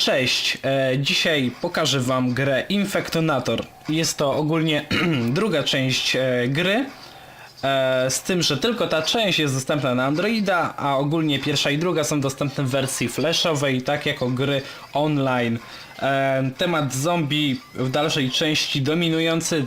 Cześć, e, dzisiaj pokażę Wam grę Infectonator. Jest to ogólnie druga część e, gry, e, z tym, że tylko ta część jest dostępna na Androida, a ogólnie pierwsza i druga są dostępne w wersji flashowej, tak jako gry online. E, temat zombie w dalszej części dominujący,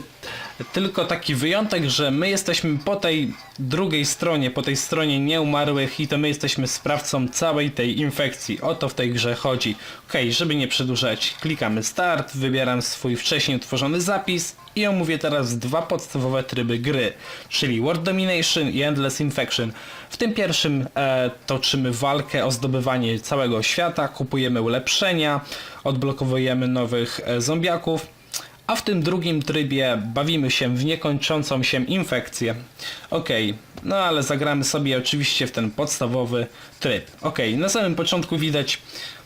tylko taki wyjątek, że my jesteśmy po tej drugiej stronie, po tej stronie nieumarłych i to my jesteśmy sprawcą całej tej infekcji. O to w tej grze chodzi. Ok, żeby nie przedłużać, klikamy start, wybieram swój wcześniej utworzony zapis i omówię teraz dwa podstawowe tryby gry, czyli World Domination i Endless Infection. W tym pierwszym e, toczymy walkę o zdobywanie całego świata, kupujemy ulepszenia, odblokowujemy nowych e, zombiaków, a w tym drugim trybie bawimy się w niekończącą się infekcję. Okej, no ale zagramy sobie oczywiście w ten podstawowy tryb. Okej, na samym początku widać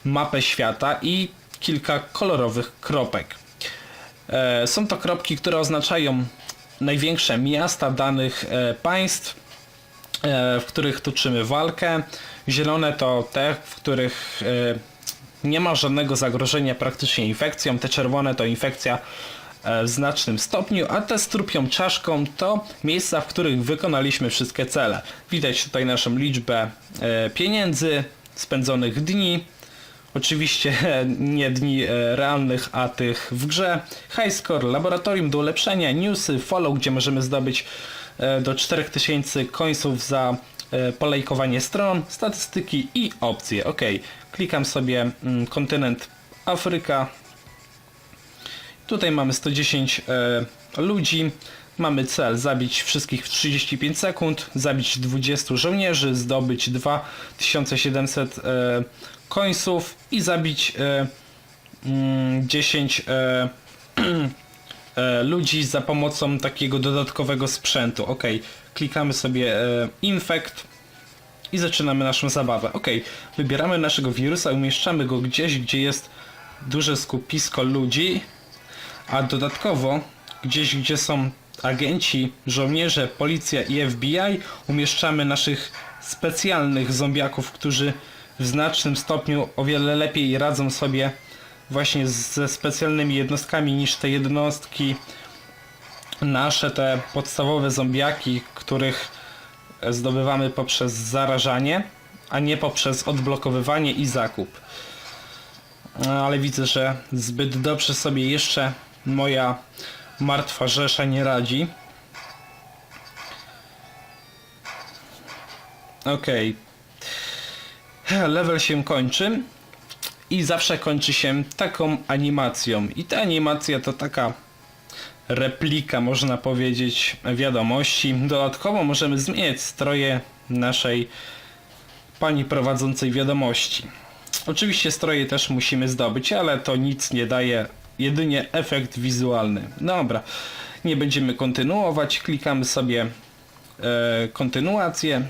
mapę świata i kilka kolorowych kropek. E, są to kropki, które oznaczają największe miasta danych e, państw, e, w których toczymy walkę. Zielone to te, w których nie ma żadnego zagrożenia praktycznie infekcją. Te czerwone to infekcja e, w znacznym stopniu, a te z trupią czaszką to miejsca, w których wykonaliśmy wszystkie cele. Widać tutaj naszą liczbę e, pieniędzy, spędzonych dni, Oczywiście nie dni e, realnych, a tych w grze. High score, laboratorium do ulepszenia, newsy, follow, gdzie możemy zdobyć do 4000 końców za polejkowanie stron, statystyki i opcje. Ok, klikam sobie mm, kontynent Afryka. Tutaj mamy 110 e, ludzi. Mamy cel zabić wszystkich w 35 sekund, zabić 20 żołnierzy, zdobyć 2700 e, końców i zabić e, mm, 10 e, ludzi za pomocą takiego dodatkowego sprzętu. Ok, klikamy sobie e, Infect i zaczynamy naszą zabawę. Ok, wybieramy naszego wirusa, umieszczamy go gdzieś, gdzie jest duże skupisko ludzi, a dodatkowo gdzieś, gdzie są agenci, żołnierze, policja i FBI, umieszczamy naszych specjalnych zombiaków, którzy w znacznym stopniu o wiele lepiej radzą sobie właśnie ze specjalnymi jednostkami niż te jednostki nasze, te podstawowe zombiaki, których zdobywamy poprzez zarażanie, a nie poprzez odblokowywanie i zakup. No, ale widzę, że zbyt dobrze sobie jeszcze moja martwa rzesza nie radzi. Okej. Level się kończy i zawsze kończy się taką animacją. I ta animacja to taka replika, można powiedzieć, wiadomości. Dodatkowo możemy zmieniać stroje naszej pani prowadzącej wiadomości. Oczywiście stroje też musimy zdobyć, ale to nic nie daje, jedynie efekt wizualny. Dobra, nie będziemy kontynuować, klikamy sobie e, kontynuację.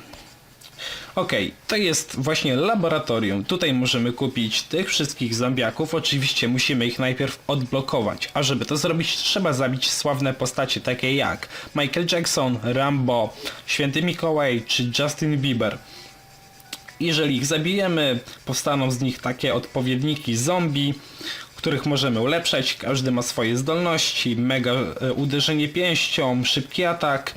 Ok, to jest właśnie laboratorium. Tutaj możemy kupić tych wszystkich zombiaków. Oczywiście musimy ich najpierw odblokować. A żeby to zrobić, trzeba zabić sławne postacie takie jak Michael Jackson, Rambo, Święty Mikołaj czy Justin Bieber. Jeżeli ich zabijemy, powstaną z nich takie odpowiedniki zombie, których możemy ulepszać. Każdy ma swoje zdolności, mega e, uderzenie pięścią, szybki atak,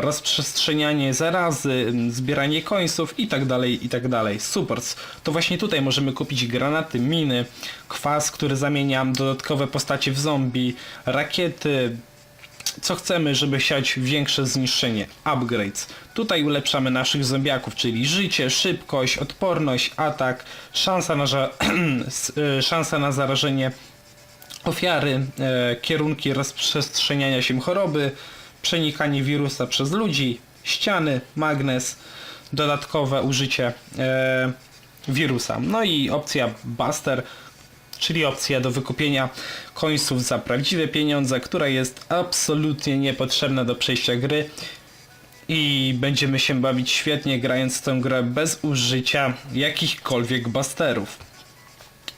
rozprzestrzenianie zarazy, zbieranie końców i tak dalej, i tak dalej. Supers. To właśnie tutaj możemy kupić granaty, miny, kwas, który zamienia dodatkowe postacie w zombie, rakiety, co chcemy, żeby siać większe zniszczenie. Upgrades. Tutaj ulepszamy naszych zombiaków, czyli życie, szybkość, odporność, atak, szansa na, y, szansa na zarażenie ofiary, e, kierunki rozprzestrzeniania się choroby, przenikanie wirusa przez ludzi, ściany, magnes, dodatkowe użycie e, wirusa. No i opcja Buster, czyli opcja do wykupienia końców za prawdziwe pieniądze, która jest absolutnie niepotrzebna do przejścia gry i będziemy się bawić świetnie grając tę grę bez użycia jakichkolwiek busterów.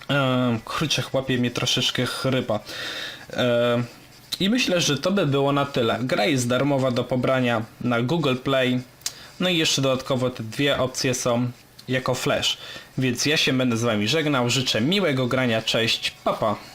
Eee, kurczę, łapie mnie troszeczkę chrypa. Eee, I myślę, że to by było na tyle. Gra jest darmowa do pobrania na Google Play. No i jeszcze dodatkowo te dwie opcje są jako Flash. Więc ja się będę z wami żegnał, życzę miłego grania, cześć, papa. Pa.